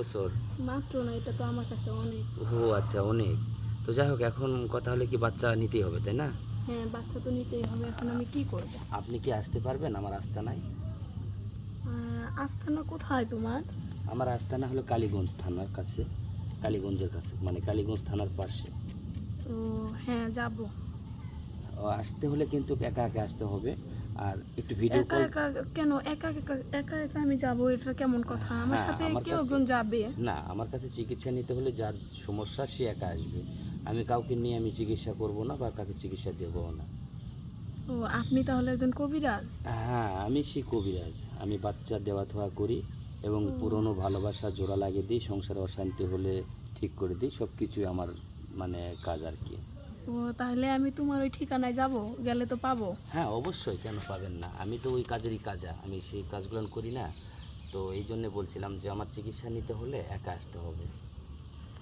বছর? মাত্র না এটা তো আমার কাছে অনেক। ও আচ্ছা অনেক। তো যাই হোক এখন কথা হলে কি বাচ্চা নিতেই হবে তাই না? হ্যাঁ বাচ্চা তো নিতেই হবে এখন আমি কি করব? আপনি কি আসতে পারবেন আমার আস্তানায় আহ, আস্থানা কোথায় তোমার? আমার আস্তানা হলো কালীগঞ্জ থানার কাছে কালীগঞ্জের কাছে মানে কালীগঞ্জ থানার পাশে। তো হ্যাঁ যাব। ও, আসতে হলে কিন্তু একা একা আসতে হবে। আর একটু ভিডিও একা একা কেন? একা একা একা একা আমি যাব এটা কেমন কথা? আমার হ্যাঁ, সাথে আমার কেউ কাছে- একজন যাবে? না আমার কাছে চিকিৎসা নিতে হলে যার সমস্যা সে একা আসবে। আমি কাউকে নিয়ে আমি চিকিৎসা করব না বা কাউকে চিকিৎসা দেবো না। ও আপনি তাহলে একজন কবিরাজ? হ্যাঁ আমি সেই কবিরাজ। আমি বাচ্চা দেওয়া থোয়া করি এবং পুরনো ভালোবাসা জোড়া লাগিয়ে দিই সংসারে অশান্তি হলে ঠিক করে দিই সব কিছুই আমার মানে কাজ আর কি। ও, তাহলে আমি তোমার ওই ঠিকানায় যাব, গেলে তো পাবো। হ্যাঁ অবশ্যই, কেন পাবেন না? আমি তো ওই কাজেরই কাজা, আমি সেই কাজগুলো করি না। তো এই জন্য বলছিলাম যে, আমার চিকিৎসা নিতে হলে একা আসতে হবে।